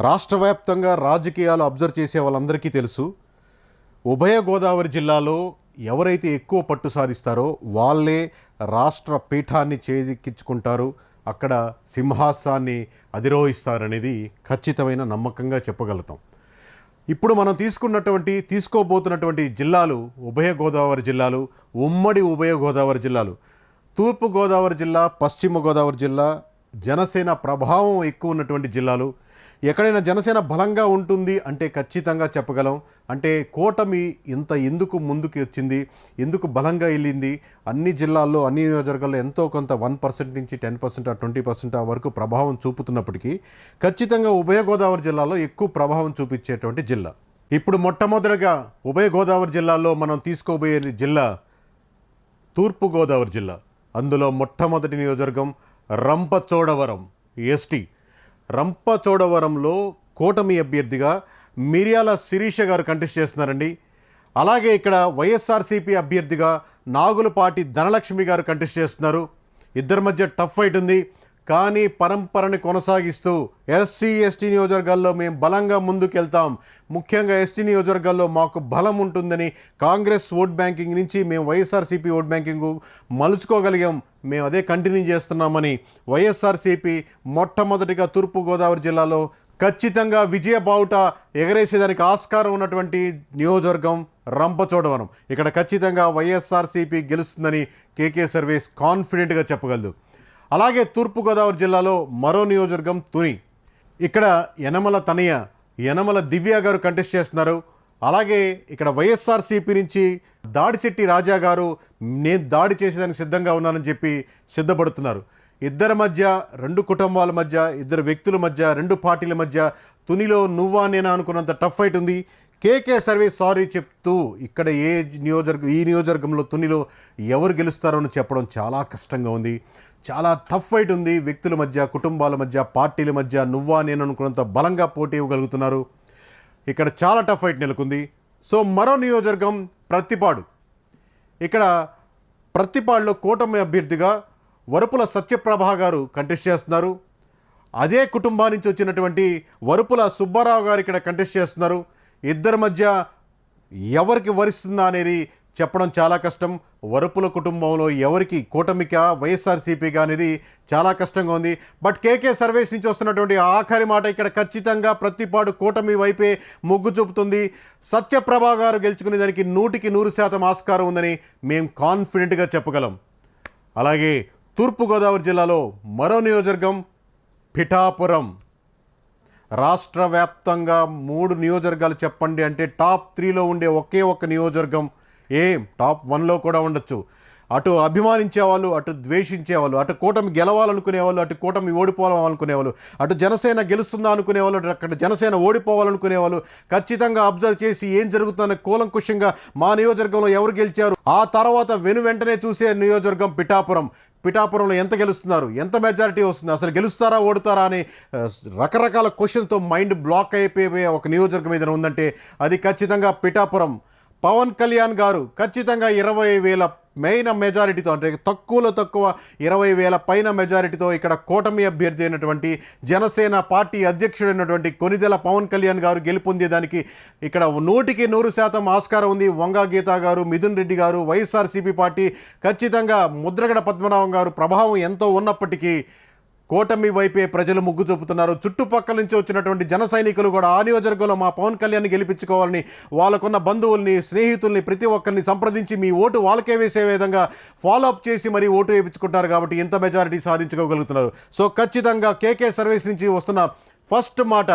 రాష్ట్ర వ్యాప్తంగా రాజకీయాలు అబ్జర్వ్ చేసే వాళ్ళందరికీ తెలుసు ఉభయ గోదావరి జిల్లాలో ఎవరైతే ఎక్కువ పట్టు సాధిస్తారో వాళ్ళే రాష్ట్ర పీఠాన్ని చేజిక్కించుకుంటారు అక్కడ సింహాసాన్ని అధిరోహిస్తారనేది ఖచ్చితమైన నమ్మకంగా చెప్పగలుగుతాం. ఇప్పుడు మనం తీసుకున్నటువంటి తీసుకోబోతున్నటువంటి జిల్లాలు ఉభయ గోదావరి జిల్లాలు ఉమ్మడి ఉభయ గోదావరి జిల్లాలు. తూర్పు గోదావరి జిల్లా పశ్చిమ గోదావరి జిల్లా జనసేన ప్రభావం ఎక్కువ ఉన్నటువంటి జిల్లాలు ఎక్కడైనా జనసేన బలంగా ఉంటుంది అంటే ఖచ్చితంగా చెప్పగలం. అంటే కూటమి ఇంత ఎందుకు ముందుకు వచ్చింది? ఎందుకు బలంగా వెళ్ళింది? అన్ని జిల్లాల్లో అన్ని నియోజకవర్గాల్లో ఎంతో కొంత వన్ పర్సెంట్ నుంచి టెన్ పర్సెంట్ ట్వంటీ పర్సెంట్ వరకు ప్రభావం చూపుతున్నప్పటికీ ఖచ్చితంగా ఉభయ గోదావరి జిల్లాలో ఎక్కువ ప్రభావం చూపించేటువంటి జిల్లా. ఇప్పుడు మొట్టమొదటిగా ఉభయ గోదావరి జిల్లాలో మనం తీసుకోబోయే జిల్లా తూర్పుగోదావరి జిల్లా. అందులో మొట్టమొదటి నియోజకవర్గం రంపచోడవరం ఎస్టీ. రంపచోడవరంలో కూటమి అభ్యర్థిగా మిర్యాల శిరీష గారు కంటెస్ట్ చేస్తున్నారండి. అలాగే ఇక్కడ వైఎస్ఆర్సీపీ అభ్యర్థిగా నాగులపాటి ధనలక్ష్మి గారు కంటెస్ట్ చేస్తున్నారు. ఇద్దరి మధ్య టఫ్ ఫైట్ ఉంది. కానీ పరంపరని కొనసాగిస్తూ ఎస్సీ ఎస్టీ నియోజకవర్గాల్లో మేము బలంగా ముందుకెళ్తాం. ముఖ్యంగా ఎస్టీ నియోజకవర్గాల్లో మాకు బలం ఉంటుందని కాంగ్రెస్ ఓట్ బ్యాంకింగ్ నుంచి మేము వైఎస్ఆర్సీపీ ఓట్ బ్యాంకింగ్ మలుచుకోగలిగాం. మేము అదే కంటిన్యూ చేస్తున్నామని వైఎస్ఆర్సీపీ మొట్టమొదటిగా తూర్పుగోదావరి జిల్లాలో ఖచ్చితంగా విజయ బావుట ఎగరేసేదానికి ఆస్కారం ఉన్నటువంటి నియోజకవర్గం రంపచోడవరం. ఇక్కడ ఖచ్చితంగా వైఎస్ఆర్సీపీ గెలుస్తుందని కేకే సర్వీస్ కాన్ఫిడెంట్గా చెప్పగలదు. అలాగే తూర్పుగోదావరి జిల్లాలో మరో నియోజకవర్గం తుని. ఇక్కడ యనమల తనయ యనమల దివ్య గారు కంటెస్ట్ చేస్తున్నారు. అలాగే ఇక్కడ వైఎస్ఆర్సీపీ నుంచి దాడిశెట్టి రాజా గారు నేను దాడి చేసేదానికి సిద్ధంగా ఉన్నానని చెప్పి సిద్ధపడుతున్నారు. ఇద్దరి మధ్య రెండు కుటుంబాల మధ్య ఇద్దరు వ్యక్తుల మధ్య రెండు పార్టీల మధ్య తునిలో నువ్వా నేనా అనుకున్నంత టఫ్ ఫైట్ ఉంది. కేకే సర్వీస్ సారీ చెప్తూ ఇక్కడ ఏ నియోజకవర్గం ఈ నియోజకవర్గంలో తునిలో ఎవరు గెలుస్తారో అని చెప్పడం చాలా కష్టంగా ఉంది. చాలా టఫ్ ఫైట్ ఉంది. వ్యక్తుల మధ్య కుటుంబాల మధ్య పార్టీల మధ్య నువ్వా నేను అనుకున్నంత బలంగా పోటీ ఇవ్వగలుగుతున్నారు. ఇక్కడ చాలా టఫ్ ఫైట్ నెలకొంది. సో మరో నియోజకవర్గం ప్రత్తిపాడు ఇక్కడ ప్రత్తిపాడులో కూటమి అభ్యర్థిగా వరుపుల సత్యప్రభ గారు కంటెస్ట్ చేస్తున్నారు. అదే కుటుంబా నుంచి వచ్చినటువంటి వరుపుల సుబ్బారావు గారు ఇక్కడ కంటెస్ట్ చేస్తున్నారు. ఇద్దరి మధ్య ఎవరికి వరిస్తుందా అనేది చెప్పడం చాలా కష్టం. వరుపుల కుటుంబంలో ఎవరికి కూటమిక వైఎస్ఆర్సీపీగా అనేది చాలా కష్టంగా ఉంది. బట్ కేకే సర్వీస్ నుంచి వస్తున్నటువంటి ఆఖరి మాట ఇక్కడ ఖచ్చితంగా ప్రతిపాడు కూటమి వైపే మొగ్గు చూపుతుంది. సత్యప్రభా గారు గెలుచుకునే దానికి నూటికి నూరు శాతం ఆస్కారం ఉందని మేము కాన్ఫిడెంట్గా చెప్పగలం. అలాగే తూర్పుగోదావరి జిల్లాలో మరో నియోజకవర్గం పిఠాపురం. రాష్ట్ర వ్యాప్తంగా మూడు నియోజకవర్గాలు చెప్పండి అంటే టాప్ త్రీలో ఉండే ఒకే ఒక్క నియోజకవర్గం ఏం టాప్ వన్లో కూడా ఉండొచ్చు. అటు అభిమానించేవాళ్ళు అటు ద్వేషించేవాళ్ళు అటు కూటమి గెలవాలనుకునేవాళ్ళు అటు కూటమి ఓడిపోవాలనుకునేవాళ్ళు అటు జనసేన గెలుస్తుందా అనుకునేవాళ్ళు అటు అక్కడ జనసేన ఓడిపోవాలనుకునేవాళ్ళు ఖచ్చితంగా అబ్జర్వ్ చేసి ఏం జరుగుతుందనే కూలంకుషంగా మా నియోజకవర్గంలో ఎవరు గెలిచారు? ఆ తర్వాత వెను వెంటనే చూసే నియోజకవర్గం పిఠాపురం. పిఠాపురంలో ఎంత గెలుస్తున్నారు? ఎంత మెజారిటీ వస్తుంది? అసలు గెలుస్తారా ఓడుతారా అని రకరకాల క్వశ్చన్తో మైండ్ బ్లాక్ అయిపోయే ఒక నియోజకవర్గం ఏదైనా ఉందంటే అది ఖచ్చితంగా పిఠాపురం. పవన్ కళ్యాణ్ గారు ఖచ్చితంగా ఇరవై వేల మెయిన్ మెజారిటీతో అంటే తక్కువలో తక్కువ ఇరవై వేల పైన మెజారిటీతో ఇక్కడ కూటమి అభ్యర్థి అయినటువంటి జనసేన పార్టీ అధ్యక్షుడైనటువంటి కొనిదెల పవన్ కళ్యాణ్ గారు గెలుపొందేదానికి ఇక్కడ నూటికి నూరు శాతం ఆస్కారం ఉంది. వంగా గీత గారు మిథున్ రెడ్డి గారు వైఎస్ఆర్సీపీ పార్టీ ఖచ్చితంగా ముద్రగడ పద్మనాభం గారు ప్రభావం ఎంతో ఉన్నప్పటికీ కూటమి వైపే ప్రజలు మొగ్గు చూపుతున్నారు. చుట్టుపక్కల నుంచి వచ్చినటువంటి జన సైనికులు కూడా ఆ నియోజకవర్గంలో మా పవన్ కళ్యాణ్ గెలిపించుకోవాలని వాళ్ళకున్న బంధువుల్ని స్నేహితుల్ని ప్రతి ఒక్కరిని సంప్రదించి మీ ఓటు వాళ్ళకే వేసే విధంగా ఫాలో అప్ చేసి మరి ఓటు వేయించుకుంటారు కాబట్టి ఇంత మెజారిటీ సాధించుకోగలుగుతున్నారు. సో ఖచ్చితంగా కేకే సర్వీస్ నుంచి వస్తున్న ఫస్ట్ మాట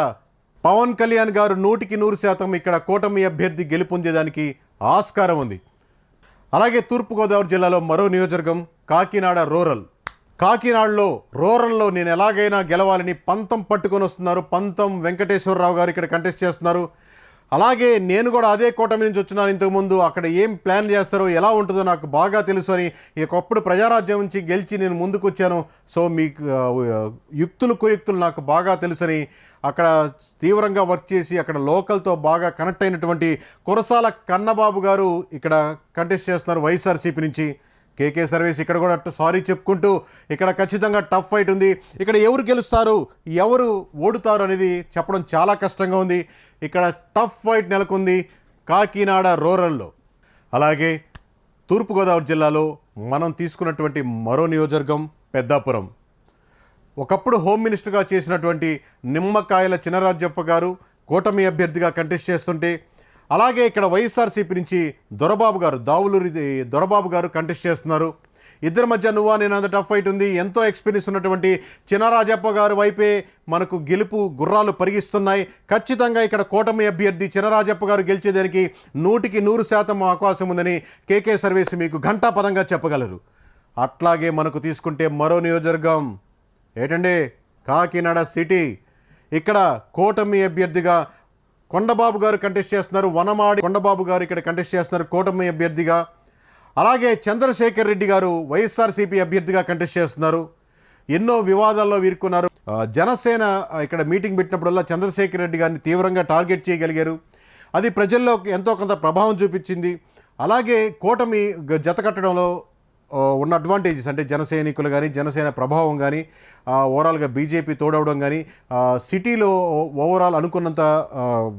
పవన్ కళ్యాణ్ గారు నూటికి నూరు శాతం ఇక్కడ కూటమి అభ్యర్థి గెలుపొందేదానికి ఆస్కారం ఉంది. అలాగే తూర్పుగోదావరి జిల్లాలో మరో నియోజకవర్గం కాకినాడ రూరల్. కాకినాడలో రూరల్లో నేను ఎలాగైనా గెలవాలని పంతం పట్టుకొని వస్తున్నారు. పంతం వెంకటేశ్వరరావు గారు ఇక్కడ కంటెస్ట్ చేస్తున్నారు. అలాగే నేను కూడా అదే కూటమి నుంచి వచ్చినాను ఇంతకుముందు అక్కడ ఏం ప్లాన్ చేస్తారో ఎలా ఉంటుందో నాకు బాగా తెలుసు అని ఒకప్పుడు ప్రజారాజ్యం నుంచి గెలిచి నేను ముందుకు వచ్చాను. సో మీకు యుక్తులు కుయుక్తులు నాకు బాగా తెలుసని అక్కడ తీవ్రంగా వర్క్ చేసి అక్కడ లోకల్తో బాగా కనెక్ట్ అయినటువంటి కురసాల కన్నబాబు గారు ఇక్కడ కంటెస్ట్ చేస్తున్నారు వైఎస్ఆర్సీపీ నుంచి. కేకే సర్వీస్ ఇక్కడ కూడా సారీ చెప్పుకుంటూ ఇక్కడ ఖచ్చితంగా టఫ్ ఫైట్ ఉంది. ఇక్కడ ఎవరు గెలుస్తారు ఎవరు ఓడుతారు అనేది చెప్పడం చాలా కష్టంగా ఉంది. ఇక్కడ టఫ్ ఫైట్ నెలకొంది కాకినాడ రూరల్లో. అలాగే తూర్పుగోదావరి జిల్లాలో మనం తీసుకున్నటువంటి మరో నియోజకవర్గం పెద్దాపురం. ఒకప్పుడు హోమ్ మినిస్టర్గా చేసినటువంటి నిమ్మకాయల చినరాజప్ప గారు కూటమి అభ్యర్థిగా కంటెస్ట్ చేస్తుంటే అలాగే ఇక్కడ వైఎస్ఆర్సీపీ నుంచి దొరబాబు గారు దావులూరి దొరబాబు గారు కంటెస్ట్ చేస్తున్నారు. ఇద్దరి మధ్య నువ్వా నేను అంత టఫ్ ఫైట్ ఉంది. ఎంతో ఎక్స్పీరియన్స్ ఉన్నటువంటి చినరాజప్ప గారు వైపే మనకు గెలుపు గుర్రాలు పరిగిస్తున్నాయి. ఖచ్చితంగా ఇక్కడ కూటమి అభ్యర్థి చినరాజప్ప గారు గెలిచేదానికి నూటికి నూరు శాతం అవకాశం ఉందని కేకే సర్వీస్ మీకు ఘంటాపదంగా చెప్పగలరు. అట్లాగే మనకు తీసుకుంటే మరో నియోజకవర్గం ఏంటండి? కాకినాడ సిటీ. ఇక్కడ కూటమి అభ్యర్థిగా కొండబాబు గారు కంటెస్ట్ చేస్తున్నారు. వనమాడి కొండబాబు గారు ఇక్కడ కంటెస్ట్ చేస్తున్నారు. కూటమి అభ్యర్థిగా. అలాగే చంద్రశేఖర్ రెడ్డి గారు వైఎస్ఆర్సీపీ అభ్యర్థిగా కంటెస్ట్ చేస్తున్నారు. ఎన్నో వివాదాల్లో వీరుకున్నారు. జనసేన ఇక్కడ మీటింగ్ పెట్టినప్పుడల్లా చంద్రశేఖర్ రెడ్డి గారిని తీవ్రంగా టార్గెట్ చేయగలిగారు. అది ప్రజల్లో ఎంతో కొంత ప్రభావం చూపించింది. అలాగే కూటమి జతకట్టడంలో ఉన్న అడ్వాంటేజెస్ అంటే జనసైనికులు కానీ జనసేన ప్రభావం కానీ ఓవరాల్గా బీజేపీ తోడవడం కానీ సిటీలో ఓవరాల్ అనుకున్నంత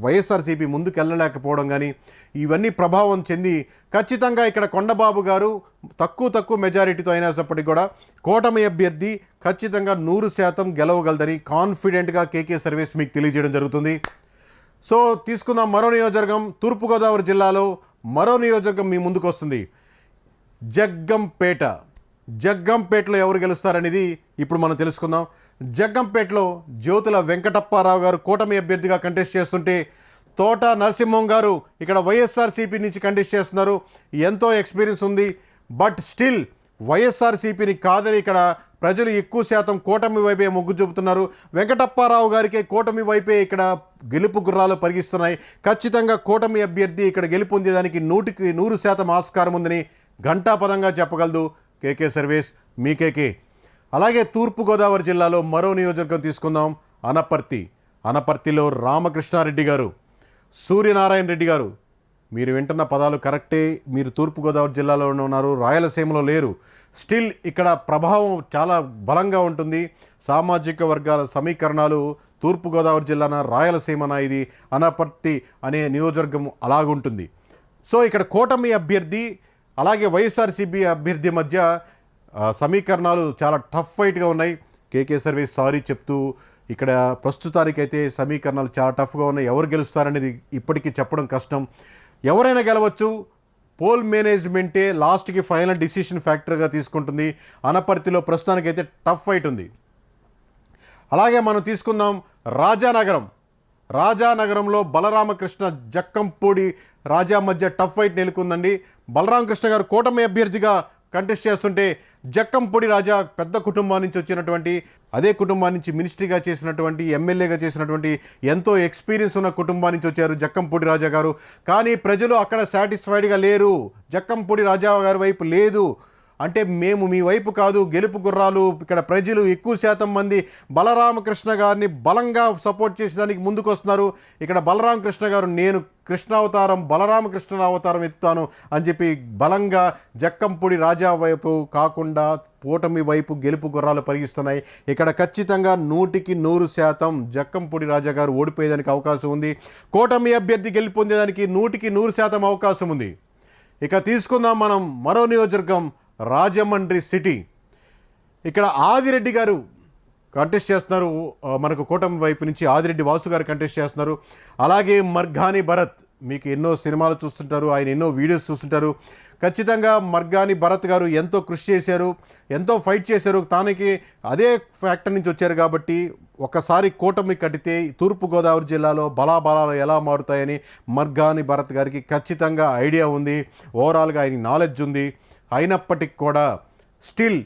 వైఎస్ఆర్సీపీ ముందుకు వెళ్ళలేకపోవడం కానీ ఇవన్నీ ప్రభావం చెంది ఖచ్చితంగా ఇక్కడ కొండబాబు గారు తక్కువ తక్కువ మెజారిటీతో అయినప్పటికీ కూడా కూటమి అభ్యర్థి ఖచ్చితంగా నూరు శాతం గెలవగలదని కాన్ఫిడెంట్గా కేకే సర్వీస్ మీకు తెలియజేయడం జరుగుతుంది. సో తీసుకుందాం మరో నియోజకవర్గం తూర్పుగోదావరి జిల్లాలో మరో నియోజకవర్గం మీ ముందుకు వస్తుంది జగ్గంపేట. జగ్గంపేటలో ఎవరు గెలుస్తారనేది ఇప్పుడు మనం తెలుసుకుందాం. జగ్గంపేటలో జ్యోతుల వెంకటప్పారావు గారు కూటమి అభ్యర్థిగా కంటెస్ట్ చేస్తుంటే తోట నరసింహం గారు ఇక్కడ వైఎస్ఆర్సీపీ నుంచి కంటెస్ట్ చేస్తున్నారు. ఎంతో ఎక్స్పీరియన్స్ ఉంది. బట్ స్టిల్ వైఎస్ఆర్సీపీని కాదని ఇక్కడ ప్రజలు ఎక్కువ శాతం కూటమి వైపే మొగ్గు చూపుతున్నారు. వెంకటప్పారావు గారికే కూటమి వైపే ఇక్కడ గెలుపు గుర్రాలు పరిగిస్తున్నాయి. ఖచ్చితంగా కూటమి అభ్యర్థి ఇక్కడ గెలుపొందేదానికి నూటికి నూరు శాతం ఆస్కారం ఉందని ఘంటాపదంగా చెప్పగలదు కేకే సర్వీస్ మీకేకే అలాగే తూర్పుగోదావరి జిల్లాలో మరో నియోజకవర్గం తీసుకుందాం అనపర్తి. అనపర్తిలో రామకృష్ణారెడ్డి గారు సూర్యనారాయణ రెడ్డి గారు. మీరు వింటున్న పదాలు కరెక్టే మీరు తూర్పుగోదావరి జిల్లాలోనే ఉన్నారు రాయలసీమలో లేరు. స్టిల్ ఇక్కడ ప్రభావం చాలా బలంగా ఉంటుంది. సామాజిక వర్గాల సమీకరణాలు తూర్పుగోదావరి జిల్లాన రాయలసీమన ఇది? అనపర్తి అనే నియోజకవర్గం అలాగుంటుంది. సో ఇక్కడ కూటమి అభ్యర్థి అలాగే వైఎస్ఆర్సీపీ అభ్యర్థి మధ్య సమీకరణాలు చాలా టఫ్ ఫైట్గా ఉన్నాయి. కేకే సర్వీస్ సారీ చెప్తూ ఇక్కడ ప్రస్తుతానికైతే సమీకరణాలు చాలా టఫ్గా ఉన్నాయి. ఎవరు గెలుస్తారనేది ఇప్పటికీ చెప్పడం కష్టం. ఎవరైనా గెలవచ్చు పోల్ మేనేజ్మెంటే లాస్ట్కి ఫైనల్ డిసిషన్ ఫ్యాక్టర్గా తీసుకుంటుంది. అనపర్తిలో ప్రస్తుతానికైతే టఫ్ ఫైట్ ఉంది. అలాగే మనం తీసుకుందాం రాజానగరం. రాజానగరంలో బలరామకృష్ణ జక్కంపూడి రాజా మధ్య టఫ్ ఫైట్ నెలకొందండి. బలరామకృష్ణ గారు కూటమి అభ్యర్థిగా కంటెస్ట్ చేస్తుంటే జక్కంపొడి రాజా పెద్ద కుటుంబం నుంచి వచ్చినటువంటి అదే కుటుంబం నుంచి మినిస్ట్రీగా చేసినటువంటి ఎమ్మెల్యేగా చేసినటువంటి ఎంతో ఎక్స్పీరియన్స్ ఉన్న కుటుంబం నుంచి వచ్చారు జక్కంపొడి రాజా గారు. కానీ ప్రజలు అక్కడ సాటిస్ఫైడ్గా లేరు. జక్కంపొడి రాజా గారి వైపు లేదు. అంటే మేము మీ వైపు కాదు గెలుపు గుర్రాలు ఇక్కడ ప్రజలు ఎక్కువ శాతం మంది బలరామకృష్ణ గారిని బలంగా సపోర్ట్ చేసేదానికి ముందుకొస్తున్నారు. ఇక్కడ బలరామకృష్ణ గారు నేను కృష్ణ అవతారం బలరామకృష్ణ అవతారం ఎత్తుతాను అని చెప్పి బలంగా జక్కంపూడి రాజా వైపు కాకుండా కూటమి వైపు గెలుపు గుర్రాలు పరిగిస్తున్నాయి. ఇక్కడ ఖచ్చితంగా నూటికి నూరు శాతం జక్కంపూడి రాజా గారు ఓడిపోయేదానికి అవకాశం ఉంది. కూటమి అభ్యర్థి గెలుపొందేదానికి నూటికి నూరు శాతం అవకాశం ఉంది. ఇక తీసుకుందాం మనం మరో నియోజకవర్గం రాజమండ్రి సిటీ. ఇక్కడ ఆదిరెడ్డి గారు కంటెస్ట్ చేస్తున్నారు. మనకు కూటమి వైపు నుంచి ఆదిరెడ్డి వాసు గారు కంటెస్ట్ చేస్తున్నారు. అలాగే మర్ఘాని భరత్ మీకు ఎన్నో సినిమాలు చూస్తుంటారు. ఆయన ఎన్నో వీడియోస్ చూస్తుంటారు. ఖచ్చితంగా మర్గాని భరత్ గారు ఎంతో కృషి చేశారు. ఎంతో ఫైట్ చేశారు. తానికి అదే ఫ్యాక్టర్ నుంచి వచ్చారు కాబట్టి ఒకసారి కూటమి కట్టితే తూర్పుగోదావరి జిల్లాలో బలాబలాలు ఎలా మారుతాయని మర్గాని భరత్ గారికి ఖచ్చితంగా ఐడియా ఉంది. ఓవరాల్గా ఆయన నాలెడ్జ్ ఉంది. అయినప్పటికీ కూడా స్టిల్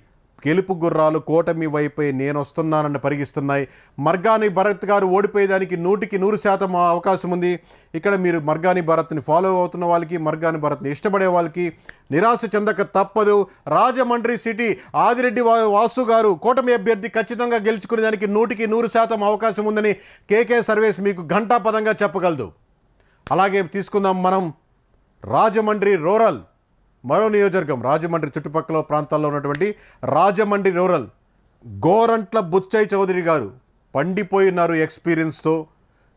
గెలుపు గుర్రాలు కూటమి వైపే నేను వస్తున్నానని పరిగిస్తున్నాయి. మర్గాని భరత్ గారు ఓడిపోయేదానికి నూటికి నూరు శాతం అవకాశం ఉంది. ఇక్కడ మీరు మర్గాని భరత్ని ఫాలో అవుతున్న వాళ్ళకి మర్గాని భరత్ని ఇష్టపడే వాళ్ళకి నిరాశ చెందక తప్పదు. రాజమండ్రి సిటీ ఆదిరెడ్డి వా- వాసు గారు కూటమి అభ్యర్థి ఖచ్చితంగా గెలుచుకునేదానికి నూటికి నూరు శాతం అవకాశం ఉందని కేకే సర్వేస్ మీకు ఘంటాపదంగా చెప్పగలదు. అలాగే తీసుకుందాం మనం రాజమండ్రి రూరల్. మరో నియోజకవర్గం రాజమండ్రి చుట్టుపక్కల ప్రాంతాల్లో ఉన్నటువంటి రాజమండ్రి రూరల్ గోరంట్ల బుచ్చయ్య చౌదరి గారు పండిపోయినారు ఎక్స్పీరియన్స్తో.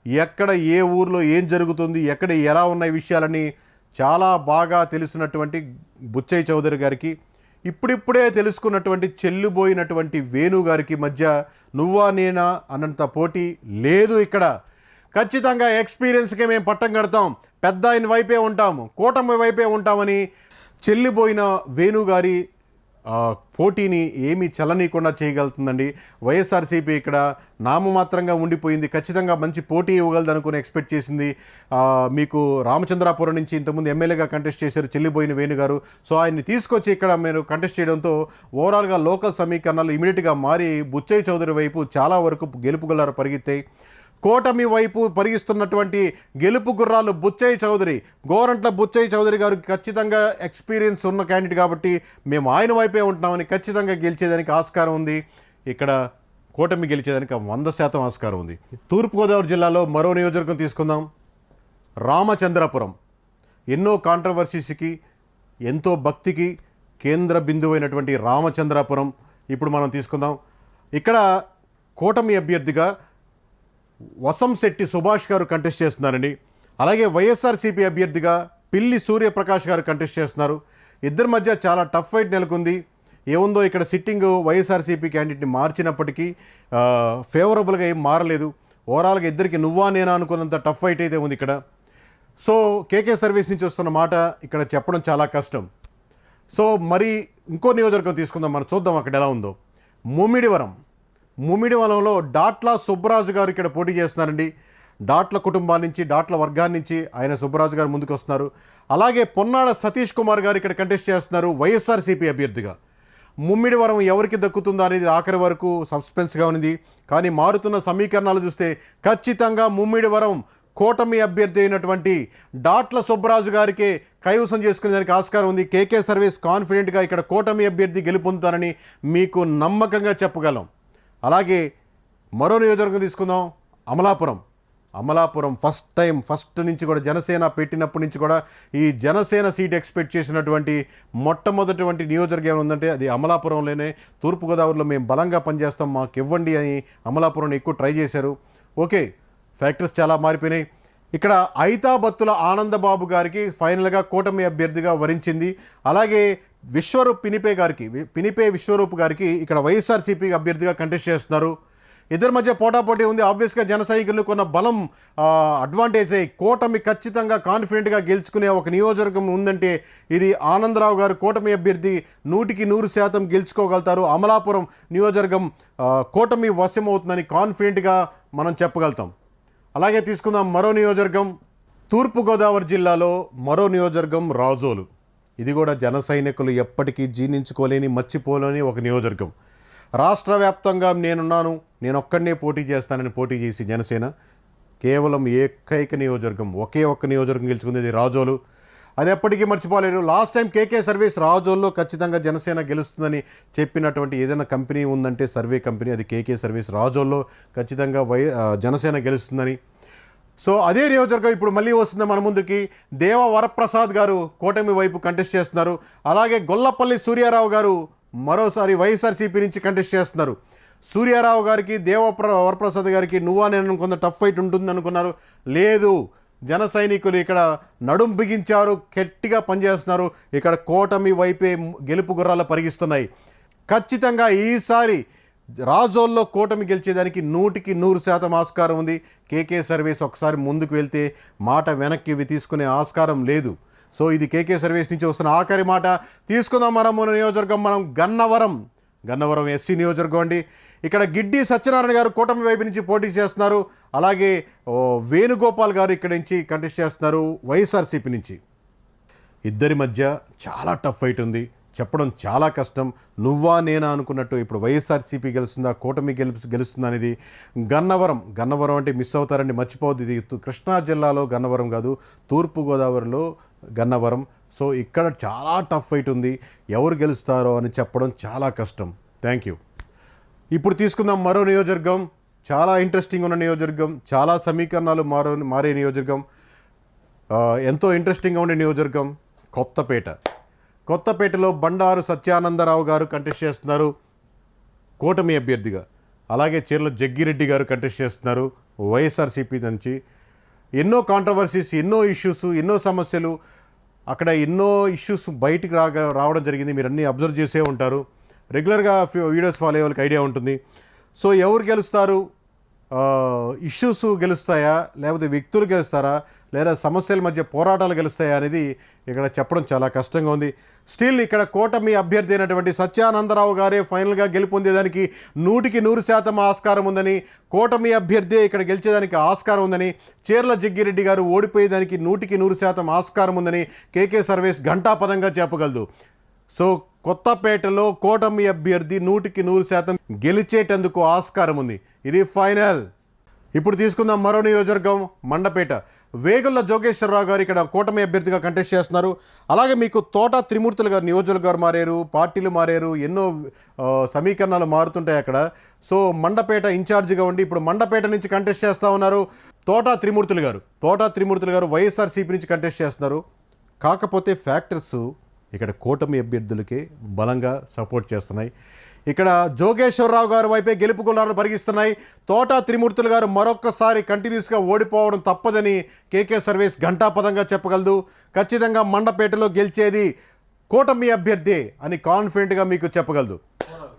ఎక్కడ ఏ ఊర్లో ఏం జరుగుతుంది ఎక్కడ ఎలా ఉన్నాయి విషయాలని చాలా బాగా తెలిసినటువంటి బుచ్చయ్య చౌదరి గారికి ఇప్పుడిప్పుడే తెలుసుకున్నటువంటి చెల్లుబోయినటువంటి వేణు గారికి మధ్య నువ్వా నేనా అన్నంత పోటీ లేదు ఇక్కడ. ఖచ్చితంగా ఎక్స్పీరియన్స్కి మేము పట్టం కడతాం పెద్ద ఆయన వైపే ఉంటాము కూటమి వైపే ఉంటామని చెల్లిపోయిన వేణుగారి పోటీని ఏమీ చల్లనీయకుండా చేయగలుగుతుందండి. వైఎస్ఆర్సీపీ ఇక్కడ నామమాత్రంగా ఉండిపోయింది. ఖచ్చితంగా మంచి పోటీ ఇవ్వగలదు అనుకుని ఎక్స్పెక్ట్ చేసింది. మీకు రామచంద్రాపురం నుంచి ఇంతకుముందు ఎమ్మెల్యేగా కంటెస్ట్ చేశారు చెల్లిపోయిన వేణుగారు సో ఆయన్ని తీసుకొచ్చి ఇక్కడ మీరు కంటెస్ట్ చేయడంతో ఓవరాల్గా లోకల్ సమీకరణాలు ఇమీడియట్గా మారి బుచ్చయ్య చౌదరి వైపు చాలా వరకు గెలుపు పరిగెత్తాయి. కూటమి వైపు పరిగిస్తున్నటువంటి గెలుపు గుర్రాలు బుచ్చయ్య చౌదరి గోరంట్ల బుచ్చయ్య చౌదరి గారికి ఖచ్చితంగా ఎక్స్పీరియన్స్ ఉన్న క్యాండిడేట్ కాబట్టి మేము ఆయన వైపే ఉంటున్నామని ఖచ్చితంగా గెలిచేదానికి ఆస్కారం ఉంది. ఇక్కడ కూటమి గెలిచేదానికి వంద శాతం ఆస్కారం ఉంది. తూర్పుగోదావరి జిల్లాలో మరో నియోజకవర్గం తీసుకుందాం. రామచంద్రపురం. ఎన్నో కాంట్రవర్సీస్కి ఎంతో భక్తికి కేంద్ర బిందువైనటువంటి రామచంద్రాపురం. ఇప్పుడు మనం తీసుకుందాం. ఇక్కడ కూటమి అభ్యర్థిగా వసంశెట్టి సుభాష్ గారు కంటెస్ట్ చేస్తున్నారండి. అలాగే వైఎస్ఆర్సీపీ అభ్యర్థిగా పిల్లి సూర్యప్రకాష్ గారు కంటెస్ట్ చేస్తున్నారు. ఇద్దరి మధ్య చాలా టఫ్ ఫైట్ నెలకొంది. ఏముందో ఇక్కడ సిట్టింగ్ వైఎస్ఆర్సీపీ క్యాండిడేట్ని మార్చినప్పటికీ ఫేవరబుల్గా ఏం మారలేదు. ఓవరాల్గా ఇద్దరికి నువ్వా నేనా అనుకున్నంత టఫ్ ఫైట్ అయితే ఉంది ఇక్కడ. సో కేకే సర్వీస్ నుంచి వస్తున్న మాట ఇక్కడ చెప్పడం చాలా కష్టం. సో మరి ఇంకో నియోజకవర్గం తీసుకుందాం. మనం చూద్దాం అక్కడ ఎలా ఉందో. ముమ్మిడివరం. ముమిడివలంలో డాట్ల సుబ్బరాజు గారు ఇక్కడ పోటీ చేస్తున్నారండి. డాట్ల కుటుంబాల నుంచి డాట్ల వర్గాల నుంచి ఆయన సుబ్బరాజు గారు ముందుకు వస్తున్నారు. అలాగే పొన్నాడ సతీష్ కుమార్ గారు ఇక్కడ కంటెస్ట్ చేస్తున్నారు వైఎస్ఆర్సీపీ అభ్యర్థిగా. ముమ్మిడివరం ఎవరికి దక్కుతుందో అనేది ఆఖరి వరకు సస్పెన్స్గా ఉంది కానీ మారుతున్న సమీకరణాలు చూస్తే ఖచ్చితంగా ముమ్మిడివరం కూటమి అభ్యర్థి అయినటువంటి డాట్ల సుబ్బరాజు గారికే కైవసం చేసుకునేదానికి ఆస్కారం ఉంది. కేకే సర్వీస్ కాన్ఫిడెంట్గా ఇక్కడ కూటమి అభ్యర్థి గెలుపొందుతారని మీకు నమ్మకంగా చెప్పగలం. అలాగే మరో నియోజకవర్గం తీసుకుందాం. Amalapuram. Amalapuram first time first నుంచి కూడా జనసేన పెట్టినప్పటి నుంచి కూడా ఈ జనసేన సీట్ ఎక్స్పెక్ట్ చేసినటువంటి మొట్టమొదటివంటి నియోజకవర్గం ఏమైనా ఉందంటే అది అమలాపురంలోనే తూర్పుగోదావరిలో మేము బలంగా పనిచేస్తాం మాకు ఇవ్వండి అని అమలాపురం ఎక్కువ ట్రై చేశారు. ఓకే ఫ్యాక్టరీస్ చాలా మారిపోయినాయి. ఇక్కడ ఐతాబత్తుల ఆనందబాబు గారికి ఫైనల్గా కూటమి అభ్యర్థిగా వరించింది. అలాగే విశ్వరూప్ పినిపే గారికి పినిపే విశ్వరూప్ గారికి ఇక్కడ వైఎస్ఆర్సీపీ అభ్యర్థిగా కంటెస్ట్ చేస్తున్నారు. ఇద్దరి మధ్య పోటాపోటీ ఉంది. ఆబ్వియస్గా జన సైనికులు కొన్న బలం అడ్వాంటేజ్ అయ్యి కూటమి ఖచ్చితంగా కాన్ఫిడెంట్గా గెలుచుకునే ఒక నియోజకవర్గం ఉందంటే ఇది ఆనందరావు గారు కూటమి అభ్యర్థి నూటికి నూరు శాతం గెలుచుకోగలుగుతారు. అమలాపురం నియోజకవర్గం కూటమి వశమవుతుందని కాన్ఫిడెంట్గా మనం చెప్పగలుగుతాం. అలాగే తీసుకుందాం మరో నియోజకవర్గం తూర్పుగోదావరి జిల్లాలో మరో నియోజకవర్గం రాజోలు. ఇది కూడా జన సైనికులు ఎప్పటికీ జీర్ణించుకోలేని మర్చిపోలేని ఒక నియోజకవర్గం. రాష్ట్ర వ్యాప్తంగా నేనున్నాను నేను ఒక్కడనే పోటీ చేస్తానని పోటీ చేసి జనసేన కేవలం ఏకైక నియోజకవర్గం ఒకే ఒక్క నియోజకవర్గం గెలుచుకుంది రాజోలు. అది ఎప్పటికీ మర్చిపోలేరు. లాస్ట్ టైం కేకే సర్వీస్ రాజోల్లో ఖచ్చితంగా జనసేన గెలుస్తుందని చెప్పినటువంటి ఏదైనా కంపెనీ ఉందంటే సర్వే కంపెనీ అది కేకే సర్వీస్ రాజోల్లో ఖచ్చితంగా వై జనసేన గెలుస్తుందని సో అదే నియోజకవర్గం ఇప్పుడు మళ్ళీ వస్తుంది మన ముందుకి. దేవ వరప్రసాద్ గారు కూటమి వైపు కంటెస్ట్ చేస్తున్నారు. అలాగే గొల్లపల్లి సూర్యారావు గారు మరోసారి వైఎస్ఆర్సీపీ నుంచి కంటెస్ట్ చేస్తున్నారు. సూర్యారావు గారికి దేవ వరప్రసాద్ గారికి నువ్వా నేను అనుకున్న టఫ్ ఫైట్ ఉంటుంది అనుకున్నారు. లేదు జన సైనికులు ఇక్కడ నడుం బిగించారు గట్టిగా పనిచేస్తున్నారు. ఇక్కడ కూటమి వైపే గెలుపు గుర్రాలు పరిగిస్తున్నాయి. ఖచ్చితంగా ఈసారి రాజోల్లో కూటమి గెలిచేదానికి నూటికి నూరు శాతం ఆస్కారం ఉంది. కేకే సర్వీస్ ఒకసారి ముందుకు వెళ్తే మాట వెనక్కి ఇవి తీసుకునే ఆస్కారం లేదు. సో ఇది కేకే సర్వీస్ నుంచి వస్తున్న ఆఖరి మాట. తీసుకుందాం మనం మన నియోజకవర్గం. మనం గన్నవరం. గన్నవరం ఎస్సీ నియోజకవర్గం అండి. ఇక్కడ గిడ్డి సత్యనారాయణ గారు కూటమి వైపు నుంచి పోటీ చేస్తున్నారు. అలాగే వేణుగోపాల్ గారు ఇక్కడ నుంచి కంటెస్ట్ చేస్తున్నారు వైఎస్ఆర్సీపీ నుంచి. ఇద్దరి మధ్య చాలా టఫ్ ఫైట్ ఉంది. చెప్పడం చాలా కష్టం. నువ్వా నేనా అనుకున్నట్టు ఇప్పుడు వైఎస్ఆర్సీపీ గెలుస్తుందా కూటమి గెలుపు గెలుస్తుందా అనేది గన్నవరం గన్నవరం అంటే మిస్ అవుతారండి మర్చిపోవద్దు. ఇది తు- కృష్ణా జిల్లాలో గన్నవరం కాదు తూర్పుగోదావరిలో గన్నవరం. సో ఇక్కడ చాలా టఫ్ ఫైట్ ఉంది. ఎవరు గెలుస్తారో అని చెప్పడం చాలా కష్టం. Thank you. ఇప్పుడు తీసుకుందాం మరో నియోజకవర్గం. చాలా ఇంట్రెస్టింగ్ ఉన్న నియోజకవర్గం. చాలా సమీకరణాలు మారో మారే నియోజకవర్గం. ఎంతో ఇంట్రెస్టింగ్గా ఉండే నియోజకవర్గం కొత్తపేట. కొత్తపేటలో బండారు సత్యానందరావు గారు కంటెస్ట్ చేస్తున్నారు. కూటమి అభ్యర్థిగా. అలాగే చీరల జగ్గిరెడ్డి గారు కంటెస్ట్ చేస్తున్నారు. వైఎస్ఆర్సీపీ నుంచి ఎన్నో కాంట్రవర్సీస్ ఎన్నో ఇష్యూస్ ఎన్నో సమస్యలు అక్కడ ఎన్నో ఇష్యూస్ బయటికి రా రావడం జరిగింది. మీరు అన్నీ అబ్జర్వ్ చేసే ఉంటారు. రెగ్యులర్గా వీడియోస్ ఫాలో అయ్యే వాళ్ళకి ఐడియా ఉంటుంది. సో ఎవరు గెలుస్తారు? ఇష్యూస్ గెలుస్తాయా? లేకపోతే వ్యక్తులు గెలుస్తారా? లేదా సమస్యల మధ్య పోరాటాలు గెలుస్తాయా అనేది ఇక్కడ చెప్పడం చాలా కష్టంగా ఉంది. స్టిల్ ఇక్కడ కూటమి అభ్యర్థి అయినటువంటి సత్యానందరావు గారే ఫైనల్గా గెలుపొందేదానికి నూటికి నూరు శాతం ఆస్కారం ఉందని కూటమి అభ్యర్థి ఇక్కడ గెలిచేదానికి ఆస్కారం ఉందని చీర్ల జగ్గిరెడ్డి గారు ఓడిపోయేదానికి నూటికి నూరు శాతం ఆస్కారం ఉందని కేకే సర్వేస్ ఘంటాపదంగా చెప్పగలదు. సో కొత్తపేటలో కూటమి అభ్యర్థి నూటికి నూరు శాతం గెలిచేటందుకు ఆస్కారం ఉంది. ఇది ఫైనల్. ఇప్పుడు తీసుకుందాం మరో నియోజకవర్గం మండపేట. వేగుల జోగేశ్వరరావు గారు ఇక్కడ కూటమి అభ్యర్థిగా కంటెస్ట్ చేస్తున్నారు. అలాగే మీకు తోట త్రిమూర్తులు గారు నియోజకవర్గాలు మారారు పార్టీలు మారారు ఎన్నో సమీకరణాలు మారుతుంటాయి అక్కడ. సో మండపేట ఇన్ఛార్జిగా ఉండి ఇప్పుడు మండపేట నుంచి కంటెస్ట్ చేస్తూ ఉన్నారు తోట త్రిమూర్తులు గారు. తోట త్రిమూర్తులు గారు వైఎస్ఆర్సీపీ నుంచి కంటెస్ట్ చేస్తున్నారు. కాకపోతే ఫ్యాక్టర్స్ ఇక్కడ కూటమి అభ్యర్థులకే బలంగా సపోర్ట్ చేస్తున్నాయి. ఇక్కడ జోగేశ్వరరావు గారు వైపే గెలుపు గులాలను పరిగిస్తున్నాయి తోట త్రిమూర్తులు గారు మరొక్కసారి కంటిన్యూస్గా ఓడిపోవడం తప్పదని కేకే సర్వీస్ ఘంటాపదంగా చెప్పగలదు. ఖచ్చితంగా మండపేటలో గెలిచేది కూటమి అభ్యర్థి అని కాన్ఫిడెంట్గా మీకు చెప్పగలదు.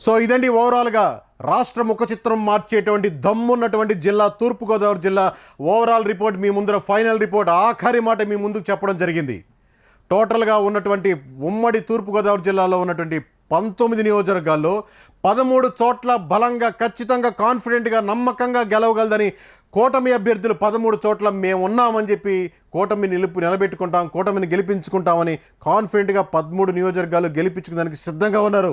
సో ఇదండి ఓవరాల్గా రాష్ట్ర ముఖ చిత్రం మార్చేటువంటి దమ్మున్నటువంటి జిల్లా తూర్పుగోదావరి జిల్లా ఓవరాల్ రిపోర్ట్ మీ ముందర ఫైనల్ రిపోర్ట్ ఆఖరి మాట మీ ముందుకు చెప్పడం జరిగింది. టోటల్గా ఉన్నటువంటి ఉమ్మడి తూర్పుగోదావరి జిల్లాలో ఉన్నటువంటి పంతొమ్మిది నియోజకవర్గాల్లో పదమూడు చోట్ల బలంగా ఖచ్చితంగా కాన్ఫిడెంట్గా నమ్మకంగా గెలవగలదని కూటమి అభ్యర్థులు పదమూడు చోట్ల మేము ఉన్నామని చెప్పి కూటమి నిలుపు నిలబెట్టుకుంటాం కూటమిని గెలిపించుకుంటామని కాన్ఫిడెంట్గా పదమూడు నియోజకవర్గాలు గెలిపించుకోవడానికి సిద్ధంగా ఉన్నారు.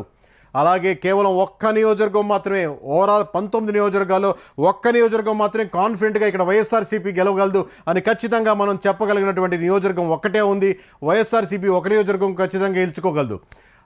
అలాగే కేవలం ఒక్క నియోజకవర్గం మాత్రమే ఓవరాల్ పంతొమ్మిది నియోజకవర్గాల్లో ఒక్క నియోజకవర్గం మాత్రమే కాన్ఫిడెంట్గా ఇక్కడ వైఎస్ఆర్సీపీ గెలవగలదు అని ఖచ్చితంగా మనం చెప్పగలిగినటువంటి నియోజకవర్గం ఒక్కటే ఉంది. వైఎస్ఆర్సీపీ ఒక నియోజకవర్గం ఖచ్చితంగా గెలుచుకోగలదు.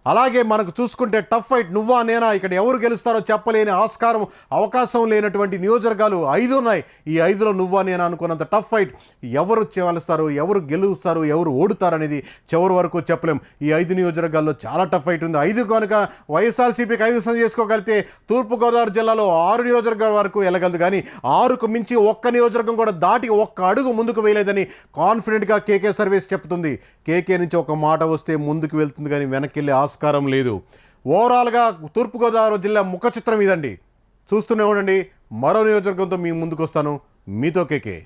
అలాగే మనకు చూసుకుంటే టఫ్ ఫైట్ నువ్వా నేనా? ఇక్కడ ఎవరు గెలుస్తారో చెప్పలేని ఆస్కారం అవకాశం లేనటువంటి నియోజకవర్గాలు ఐదు ఉన్నాయి. ఈ ఐదులో నువ్వా నేనా అనుకున్నంత టఫ్ ఫైట్ ఎవరు గెలుస్తారు ఎవరు గెలుస్తారు ఎవరు ఓడుతారు అనేది చివరి వరకు చెప్పలేం. ఈ ఐదు నియోజకవర్గాల్లో చాలా టఫ్ ఫైట్ ఉంది. ఐదు కనుక వైఎస్ఆర్సీపీకి కైవసం చేసుకోగలిగితే తూర్పుగోదావరి జిల్లాలో ఆరు నియోజకవర్గాల వరకు వెళ్ళగలదు. కానీ ఆరుకు మించి ఒక్క నియోజకవర్గం కూడా దాటి ఒక్క అడుగు ముందుకు వేయలేదని కాన్ఫిడెంట్గా కేకే సర్వీస్ చెప్తుంది. కేకే నుంచి ఒక మాట వస్తే ముందుకు వెళ్తుంది కానీ వెనక్కి వెళ్ళే ఆస్కారం లేదు. ఓవరాల్గా తూర్పుగోదావరి జిల్లా ముఖ చిత్రం ఇదండి. చూస్తూనే ఉండండి. మరో నియోజకవర్గంతో మీ ముందుకు వస్తాను మీతో కేకే.